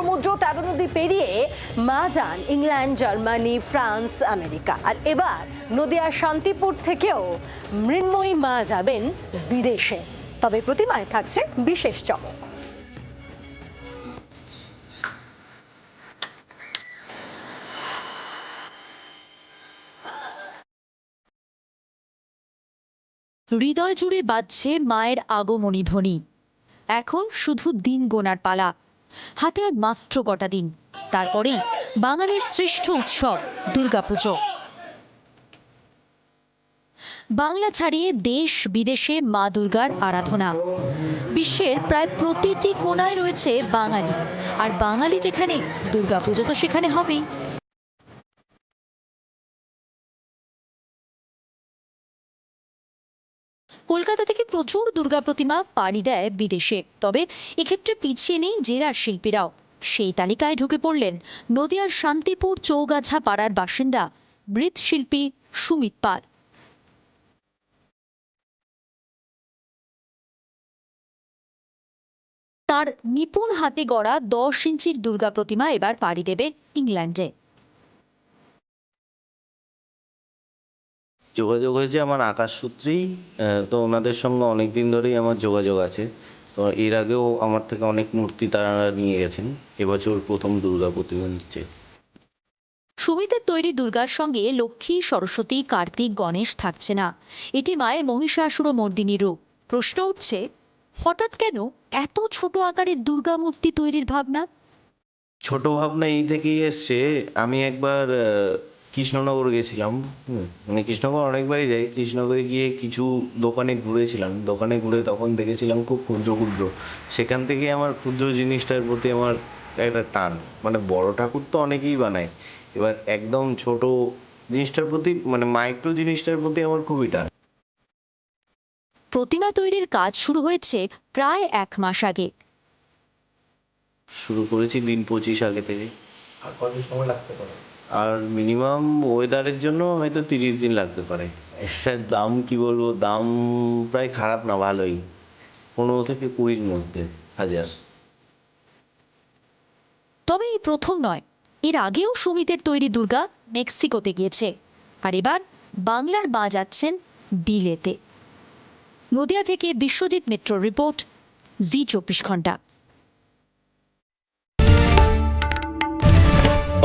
সমুদ্র তেরো নদী পেরিয়ে মা যান ইংল্যান্ড, জার্মানি, ফ্রান্স, আমেরিকা। আর এবার নদিয়ার শান্তিপুর থেকেও মৃন্ময়ী মা যাবেন বিদেশে। তবে প্রতিমায় থাকছে বিশেষ চমক। হৃদয় জুড়ে বাজছে মায়ের আগমনী ধ্বনি। এখন শুধু দিন গোনার পালা। হাতে আর মাত্র কটা দিন। তারপরেই বাঙালির শ্রেষ্ঠ উৎসব দুর্গাপুজো। বাংলা ছাড়িয়ে দেশ বিদেশে মা দুর্গার আরাধনা। বিশ্বের প্রায় প্রতিটি কোনায় রয়েছে বাঙালি। আর বাঙালি যেখানে, দুর্গাপুজো তো সেখানে হবেই। কলকাতা থেকে প্রচুর দুর্গা প্রতিমা পাড়ি দেয় বিদেশে। তবে এক্ষেত্রে পিছিয়ে নেই জেলার শিল্পীরাও। সেই তালিকায় ঢুকে পড়লেন নদিয়ার শান্তিপুর চৌগাছা পাড়ার বাসিন্দা মৃৎশিল্পী সুমিত পাল। তার নিপুণ হাতে গড়া দশ ইঞ্চির দুর্গা প্রতিমা এবার পাড়ি দেবে ইংল্যান্ডে। যোগাযোগ হয়েছে আমার আকাশ সূত্রেই তো ওনাদের সঙ্গে অনেক দিন ধরেই আমার যোগাযোগ আছে। তো এর আগেও আমার থেকে অনেক মূর্তি তারা নিয়ে গেছেন। এবছর প্রথম দুর্গা প্রতিমা নিচ্ছে। সুমিতের তৈরি দুর্গার সঙ্গে লক্ষ্মী সরস্বতী কার্তিক গণেশ থাকছে না। এটি মায়ের মহিষাসুর মর্দিনী রূপ। প্রশ্ন উঠছে হঠাৎ কেন এত ছোট আকারের দুর্গা মূর্তি তৈরির ভাবনা? ছোট ভাবনা এই থেকেই এসছে। আমি একবার কৃষ্ণনগর গেছিলাম। হুম, মানে কৃষ্ণনগর অনেকবারই যাই। কৃষ্ণনগরে গিয়ে কিছু দোকানে ঘুরেছিলাম। দোকানে ঘুরে তখন দেখেছিলাম খুব ক্ষুদ্র ক্ষুদ্র। সেখান থেকে আমার ক্ষুদ্র জিনিসটার প্রতি আমার একটা টান। মানে বড় ঠাকুর তো অনেকেই বানায়। এবার একদম ছোট জিনিসটার প্রতি মানে মাইক্রো জিনিসটার প্রতি আমার খুবই টান। প্রতিমা তৈরির কাজ শুরু হয়েছে প্রায় এক মাস আগে। শুরু করেছি দিন পঁচিশ আগে থেকে। আর মিনিমাম ওয়েদারের জন্য হয়তো তিরিশ দিন লাগতে পারে। এটার দাম কি বলব? দাম প্রায় খারাপ না, ভালোই। পনেরো থেকে কুড়ির মধ্যে, হাজার। তবে এই প্রথম নয়, এর আগেও সুমিতের তৈরি দুর্গা মেক্সিকোতে গিয়েছে। আর এবার বাংলার মা যাচ্ছেন বিলেতে। নদিয়া থেকে বিশ্বজিৎ মিত্র রিপোর্ট, জি চব্বিশ ঘণ্টা।